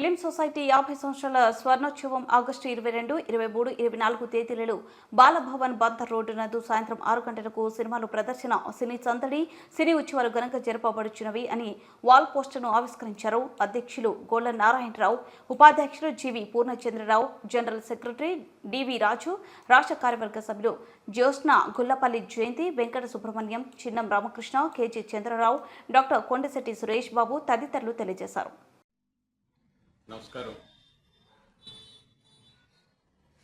Film society యాభై సంవత్సరాల స్వర్ణోత్సవం August ఇరవై రెండు ఇరవై మూడు ఇరవై నాలుగు తేదీలలో బాలభవన్ బందర్ రోడ్డు నందు సాయంత్రం ఆరు గంటలకు సినిమాలు ప్రదర్శన సినీ సందడి సినీ ఉత్సవాలు ఘనంగా జరపబడుచున్నవి అని వాల్ పోస్టర్ను ఆవిష్కరించారు. అధ్యక్షులు గోళ్ళ నారాయణరావు ఉపాధ్యక్షులు G V Purnachandrarao general secretary D V Raju రాష్ట్ర కార్యవర్గ సభ్యులు Jyotsna Gullapalli Jayanthi Venkata Subrahmanyam Chinnam Ramakrishna K G Chandrarao doctor Kondasetti Suresh Babu తదితరులు తెలియజేశారు. నమస్కారం.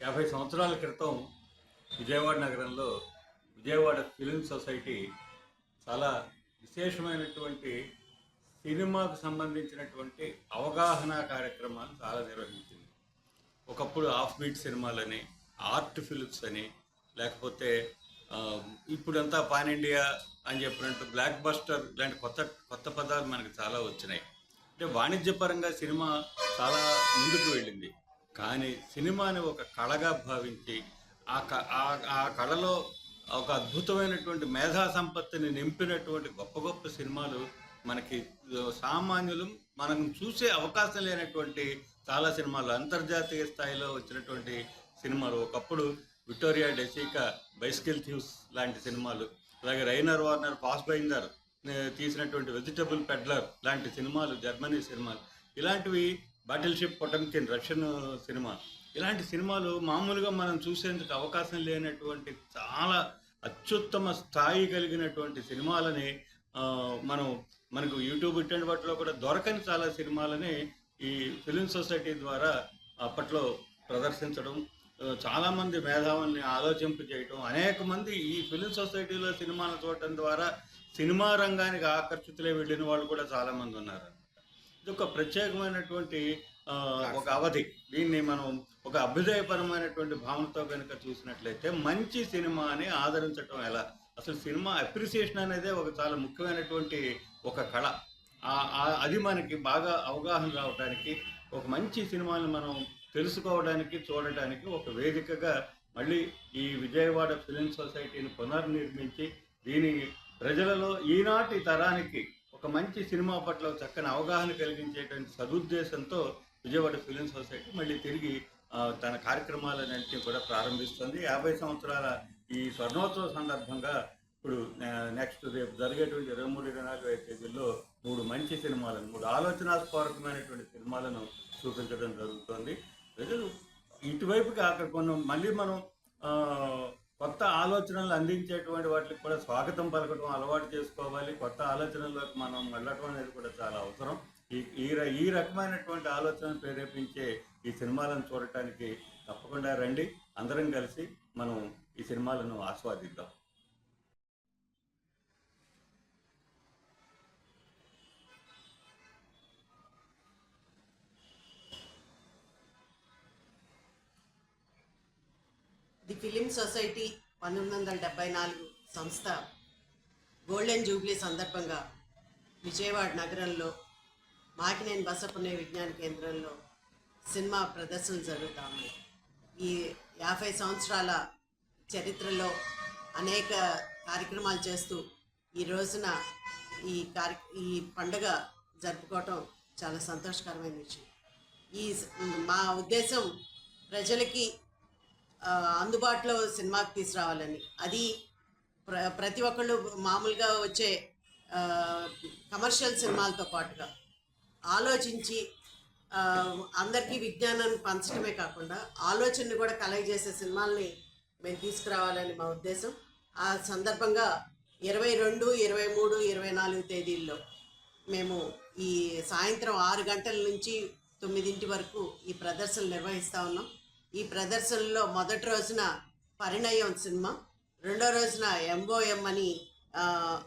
యాభై సంవత్సరాల క్రితం విజయవాడ నగరంలో విజయవాడ ఫిలిం సొసైటీ చాలా విశేషమైనటువంటి సినిమాకు సంబంధించినటువంటి అవగాహన కార్యక్రమాలు చాలా నిర్వహించింది. ఒకప్పుడు ఆఫ్ బీట్ సినిమాలని ఆర్ట్ ఫిలిమ్స్ అని లేకపోతే ఇప్పుడంతా పాన్ ఇండియా అని చెప్పినట్టు బ్లాక్ బస్టర్ ఇలాంటి కొత్త కొత్త పదాలు మనకు చాలా వచ్చినాయి. అంటే వాణిజ్యపరంగా సినిమా చాలా ముందుకు వెళ్ళింది. కానీ సినిమాని ఒక కళగా భావించి ఆ క ఆ- కళలో ఒక అద్భుతమైనటువంటి మేధా సంపత్తిని నింపినటువంటి గొప్ప గొప్ప సినిమాలు మనకి సామాన్యులు మనం చూసే అవకాశం లేనటువంటి చాలా సినిమాలు. అంతర్జాతీయ స్థాయిలో వచ్చినటువంటి సినిమాలు. ఒకప్పుడు విక్టోరియా డెసికా బైస్కిల్ థ్యూస్ లాంటి సినిమాలు. అలాగే రైనర్ వార్నర్ పాస్ బైందర్ తీసినటువంటి వెజిటబుల్ పెడ్లర్ లాంటి సినిమాలు జర్మనీ సినిమాలు ఇలాంటివి battle ship Potemkin Russian cinema ఇలాంటి సినిమాలు మామూలుగా మనం చూసేందుకు అవకాశం లేనటువంటి చాలా అత్యుత్తమ స్థాయి కలిగినటువంటి సినిమాలని మనం మనకు యూట్యూబ్ ఇటువంటి వాటిలో కూడా దొరకని చాలా సినిమాలని ఈ ఫిలిం సొసైటీ ద్వారా అప్పట్లో ప్రదర్శించడం చాలామంది మేధావుల్ని ఆలోచింపు చేయటం అనేక మంది ఈ ఫిలిం సొసైటీలో సినిమాలు చూడటం ద్వారా సినిమా రంగానికి ఆకర్షితులే వెళ్ళిన వాళ్ళు కూడా చాలామంది ఉన్నారు. ఇది ఒక ప్రత్యేకమైనటువంటి ఒక అవధి. దీన్ని మనం ఒక అభ్యుదయపరమైనటువంటి భావనతో కనుక చూసినట్లయితే మంచి సినిమాని ఆదరించటం ఎలా? అసలు సినిమా అప్రిసియేషన్ అనేది ఒక చాలా ముఖ్యమైనటువంటి ఒక కళ. ఆ- అది మనకి బాగా అవగాహన రావడానికి ఒక మంచి సినిమాని మనం తెలుసుకోవడానికి చూడటానికి ఒక వేదికగా మళ్ళీ ఈ విజయవాడ ఫిలిం సొసైటీని పునర్నిర్మించి దీని ప్రజలలో ఈనాటి తరానికి ఒక మంచి సినిమా పట్ల చక్కని అవగాహన కలిగించేటువంటి సదుద్దేశంతో విజయవాడ ఫిలిం సొసైటీ మళ్ళీ తిరిగి తన కార్యక్రమాలన్నింటినీ కూడా ప్రారంభిస్తుంది. యాభై సంవత్సరాల ఈ స్వర్ణోత్సవ సందర్భంగా ఇప్పుడు నెక్స్ట్ రేపు జరిగేటువంటి ఇరవై మూడు ఇరవై నాలుగు ఐదు తేదీల్లో మూడు మంచి సినిమాలను మూడు ఆలోచనాస్పూర్వకమైనటువంటి సినిమాలను చూపించడం జరుగుతుంది. ప్రజలు ఇటువైపు అక్కడ కొన్ని మళ్ళీ మనం కొత్త ఆలోచనలు అందించేటువంటి వాటికి కూడా స్వాగతం పలకడం అలవాటు చేసుకోవాలి. కొత్త ఆలోచనలకు మనం వెళ్ళటం అనేది కూడా చాలా అవసరం. ఈ ఈ ర- ఈ రకమైనటువంటి ఆలోచనలు ప్రేరేపించే ఈ సినిమాలను చూడటానికి తప్పకుండా రండి. అందరం కలిసి మనం ఈ సినిమాలను ఆస్వాదిద్దాం. ది ఫిలిం సొసైటీ పంతొమ్మిది వందల డెబ్బై నాలుగు సంస్థ గోల్డెన్ జూబ్లీ సందర్భంగా విజయవాడ నగరంలో మాకినేని బసపునే విజ్ఞాన కేంద్రంలో సినిమా ప్రదర్శనలు జరుగుతాము ఈ యాభై సంవత్సరాల చరిత్రలో అనేక కార్యక్రమాలు చేస్తూ ఈ రోజున ఈ కార్య ఈ పండుగ జరుపుకోవటం చాలా సంతోషకరమైన విషయం. ఈ మా ఉద్దేశం ప్రజలకి అందుబాటులో సినిమాకి తీసుకురావాలని. అది ప్ర ప్రతి ఒక్కళ్ళు మామూలుగా వచ్చే కమర్షియల్ సినిమాలతో పాటుగా ఆలోచించి అందరికీ విజ్ఞానాన్ని పంచడమే కాకుండా ఆలోచనని కూడా కలగజేసే సినిమాల్ని మేము తీసుకురావాలని మా ఉద్దేశం. ఆ సందర్భంగా ఇరవై రెండు ఇరవై మూడు ఇరవై నాలుగు తేదీల్లో మేము ఈ సాయంత్రం ఆరు గంటల నుంచి తొమ్మిదింటి వరకు ఈ ప్రదర్శనలు నిర్వహిస్తూ ఉన్నాం. ఈ ప్రదర్శనలో మొదటి రోజున పరిణయం సినిమా రెండో రోజున ఎంఓఎం అని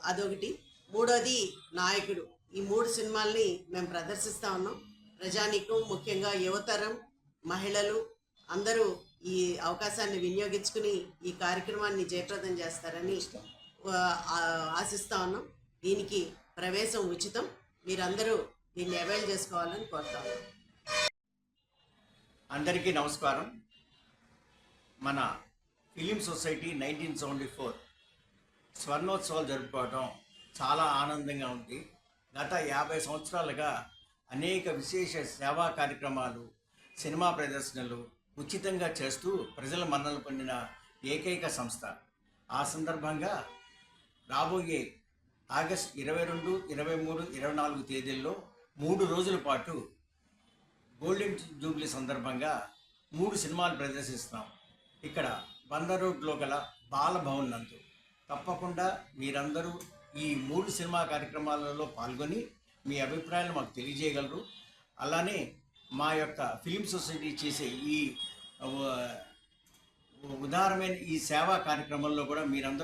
అదొకటి. మూడోది నాయకుడు. ఈ మూడు సినిమాల్ని మేము ప్రదర్శిస్తూ ఉన్నాం. ప్రజానీకం ముఖ్యంగా యువతరం మహిళలు అందరూ ఈ అవకాశాన్ని వినియోగించుకుని ఈ కార్యక్రమాన్ని జయప్రదం చేస్తారని ఆశిస్తూ ఆశిస్తా ఉన్నాం. దీనికి ప్రవేశం ఉచితం. మీరందరూ దీన్ని అవైల్ చేసుకోవాలని కోరుతా ఉన్నాం. అందరికీ నమస్కారం. మన film society nineteen seventy four స్వర్ణోత్సవాలు జరుపుకోవడం చాలా ఆనందంగా ఉంది. గత యాభై సంవత్సరాలుగా అనేక విశేష సేవా కార్యక్రమాలు సినిమా ప్రదర్శనలు ఉచితంగా చేస్తూ ప్రజల మన్నలు పొందిన ఏకైక సంస్థ. ఆ సందర్భంగా రాబోయే ఆగస్ట్ ఇరవై రెండు ఇరవై మూడు ఇరవై నాలుగు తేదీల్లో మూడు రోజుల పాటు గోల్డెన్ జూబ్లీ సందర్భంగా మూడు సినిమాలు ప్రదర్శిస్తున్నాం. ఇక్కడ బందర్ రోడ్లో గల బాలభవన్ నందు. తప్పకుండా మీరందరూ ఈ మూడు సినిమా కార్యక్రమాలలో పాల్గొని మీ అభిప్రాయాలు మాకు తెలియజేయగలరు. అలానే మా యొక్క ఫిలిం సొసైటీ చేసే ఈ ఉదారమైన ఈ సేవా కార్యక్రమంలో కూడా మీరందరూ